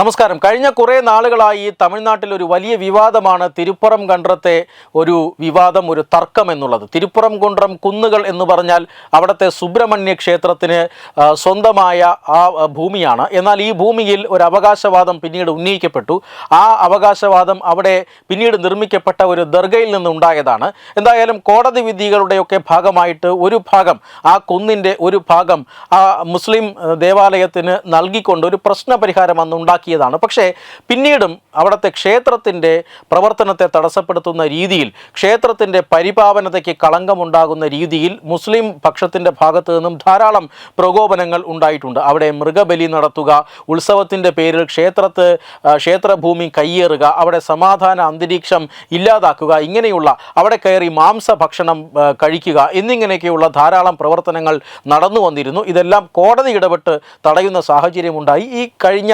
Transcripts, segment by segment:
നമസ്കാരം. കഴിഞ്ഞ കുറേ നാളുകളായി തമിഴ്നാട്ടിൽ ഒരു വലിയ വിവാദമാണ് തിരുപ്പുറം കണ്ടത്തെ ഒരു വിവാദം ഒരു തർക്കം എന്നുള്ളത്. തിരുപ്പുറം കുണ്ട്രം കുന്നുകൾ എന്ന് പറഞ്ഞാൽ അവിടുത്തെ സുബ്രഹ്മണ്യ ക്ഷേത്രത്തിന് സ്വന്തമായ ആ ഭൂമിയാണ്. എന്നാൽ ഈ ഭൂമിയിൽ ഒരു അവകാശവാദം പിന്നീട് ഉന്നയിക്കപ്പെട്ടു. ആ അവകാശവാദം അവിടെ പിന്നീട് നിർമ്മിക്കപ്പെട്ട ഒരു ദർഗയിൽ നിന്നുണ്ടായതാണ്. എന്തായാലും കോടതി വിധികളുടെയൊക്കെ ഭാഗമായിട്ട് ഒരു ഭാഗം ആ കുന്നിന്റെ ഒരു ഭാഗം ആ മുസ്ലിം ദേവാലയത്തിന് നൽകിക്കൊണ്ട് ഒരു പ്രശ്നപരിഹാരം അന്ന് ഉണ്ടാക്കിയതാണ്. പക്ഷേ പിന്നീടും അവിടുത്തെ ക്ഷേത്രത്തിന്റെ പ്രവർത്തനത്തെ തടസ്സപ്പെടുത്തുന്ന രീതിയിൽ ക്ഷേത്രത്തിന്റെ പരിപാവനതയ്ക്ക് കളങ്കമുണ്ടാകുന്ന രീതിയിൽ മുസ്ലിം പക്ഷത്തിന്റെ ഭാഗത്തു നിന്നും ധാരാളം പ്രകോപനങ്ങൾ ഉണ്ടായിട്ടുണ്ട്. അവിടെ മൃഗബലി നടത്തുക ഉത്സവത്തിന്റെ പേരിൽ ക്ഷേത്രത്ത് ക്ഷേത്രഭൂമി കയ്യേറുക അവിടെ സമാധാന അന്തരീക്ഷം ഇല്ലാതാക്കുക ഇങ്ങനെയുള്ള അവിടെ കയറി മാംസഭക്ഷണം കഴിക്കുക എന്നിങ്ങനെയൊക്കെയുള്ള ധാരാളം പ്രവർത്തനങ്ങൾ നടന്നു വന്നിരുന്നു ഇതെല്ലാം കോടതി ഇടപെട്ട് തടയുന്ന സാഹചര്യമുണ്ടായി. ഈ കഴിഞ്ഞ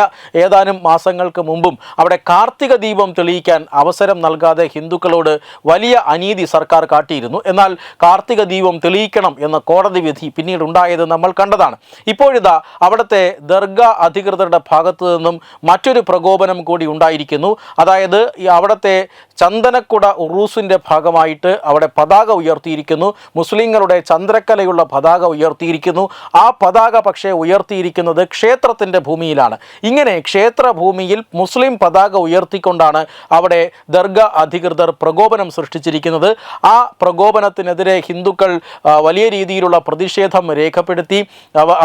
ഏതാനും മാസങ്ങൾക്ക് മുമ്പും അവിടെ കാർത്തിക ദീപം തെളിയിക്കാൻ അവസരം നൽകാതെ ഹിന്ദുക്കളോട് വലിയ അനീതി സർക്കാർ കാട്ടിയിരുന്നു. എന്നാൽ കാർത്തിക ദീപം തെളിയിക്കണം എന്ന കോടതി വിധി പിന്നീട് ഉണ്ടായത് നമ്മൾ കണ്ടതാണ്. ഇപ്പോഴിതാ അവിടുത്തെ ദർഗ അധികൃതരുടെ ഭാഗത്തു നിന്നും മറ്റൊരു പ്രകോപനം കൂടി ഉണ്ടായിരിക്കുന്നു. അതായത് ഈ അവിടുത്തെ ചന്ദനക്കുട ഉറൂസിന്റെ ഭാഗമായിട്ട് അവിടെ പതാക ഉയർത്തിയിരിക്കുന്നു. മുസ്ലിങ്ങളുടെ ചന്ദ്രക്കലയുള്ള പതാക ഉയർത്തിയിരിക്കുന്നു. ആ പതാക പക്ഷേ ഉയർത്തിയിരിക്കുന്നത് ക്ഷേത്രത്തിന്റെ ഭൂമിയിലാണ്. ഇങ്ങനെ ക്ഷേത്രഭൂമിയിൽ മുസ്ലിം പതാക ഉയർത്തിക്കൊണ്ടാണ് അവിടെ ദർഗ അധികൃതർ പ്രകോപനം സൃഷ്ടിച്ചിരിക്കുന്നത്. ആ പ്രകോപനത്തിനെതിരെ ഹിന്ദുക്കൾ വലിയ രീതിയിലുള്ള പ്രതിഷേധം രേഖപ്പെടുത്തി.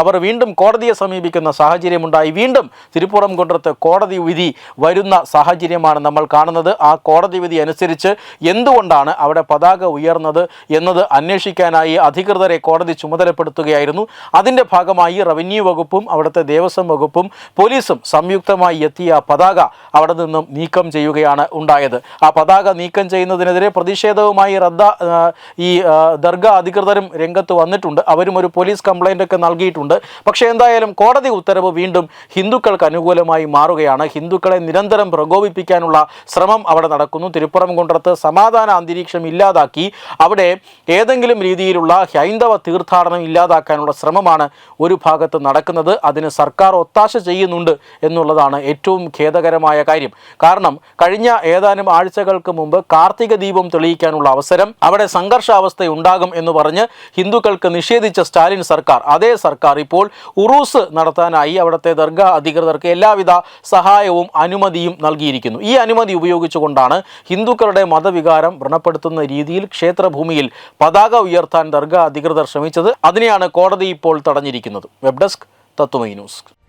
അവർ വീണ്ടും കോടതിയെ സമീപിക്കുന്ന സാഹചര്യമുണ്ടായി. വീണ്ടും തിരുപ്പുറം കൊണ്ടത്ത് കോടതി വിധി വരുന്ന സാഹചര്യമാണ് നമ്മൾ കാണുന്നത്. ആ കോടതി വിധി അനുസരിച്ച് എന്തുകൊണ്ടാണ് അവിടെ പതാക ഉയർന്നത് എന്നത് അന്വേഷിക്കാനായി അധികൃതരെ കോടതി ചുമതലപ്പെടുത്തുകയായിരുന്നു. അതിന്റെ ഭാഗമായി റവന്യൂ വകുപ്പും അവിടുത്തെ ദേവസ്വം വകുപ്പും പോലീസും സംയുക്തമായി എത്തിയ പതാക അവിടെ നിന്നും നീക്കം ചെയ്യുകയാണ് ഉണ്ടായത്. ആ പതാക നീക്കം ചെയ്യുന്നതിനെതിരെ പ്രതിഷേധവുമായി റദ്ദ ഈ ദർഗ അധികൃതരും രംഗത്ത് വന്നിട്ടുണ്ട്. അവരും ഒരു പോലീസ് കംപ്ലൈന്റ് ഒക്കെ നൽകിയിട്ടുണ്ട്. പക്ഷേ എന്തായാലും കോടതി ഉത്തരവ് വീണ്ടും ഹിന്ദുക്കൾക്ക് അനുകൂലമായി മാറുകയാണ്. ഹിന്ദുക്കളെ നിരന്തരം പ്രകോപിപ്പിക്കാനുള്ള ശ്രമം അവിടെ നടക്കുന്നു. തിരുപ്പുറം കൊണ്ടടുത്ത് സമാധാന അന്തരീക്ഷം ഇല്ലാതാക്കി അവിടെ ഏതെങ്കിലും രീതിയിലുള്ള ഹൈന്ദവ തീർത്ഥാടനം ഇല്ലാതാക്കാനുള്ള ശ്രമമാണ് ഒരു ഭാഗത്ത് നടക്കുന്നത്. അതിന് സർക്കാർ ഒത്താശ ചെയ്യുന്നുണ്ട് എന്നുള്ളതാണ് ഏറ്റവും ഖേദകരമായ കാര്യം. കാരണം കഴിഞ്ഞ ഏതാനും ആഴ്ചകൾക്ക് മുമ്പ് കാർത്തിക ദീപം തെളിയിക്കാനുള്ള അവസരം അവിടെ സംഘർഷാവസ്ഥ ഉണ്ടാകും എന്ന് പറഞ്ഞ് ഹിന്ദുക്കൾക്ക് നിഷേധിച്ച സ്റ്റാലിൻ സർക്കാർ. അതേ സർക്കാർ ഇപ്പോൾ ഉറൂസ് നടത്താനായി അവിടുത്തെ ദർഗ അധികൃതർക്ക് എല്ലാവിധ സഹായവും അനുമതിയും നൽകിയിരിക്കുന്നു. ഈ അനുമതി ഉപയോഗിച്ചുകൊണ്ടാണ് ഹിന്ദുക്കളുടെ മതവികാരം വ്രണപ്പെടുത്തുന്ന രീതിയിൽ ക്ഷേത്രഭൂമിയിൽ പതാക ഉയർത്താൻ ദർഗ അധികൃതർ ശ്രമിച്ചത്. അതിനെയാണ് കോടതി ഇപ്പോൾ തടഞ്ഞിരിക്കുന്നത്. Web desk Tatwamayi news.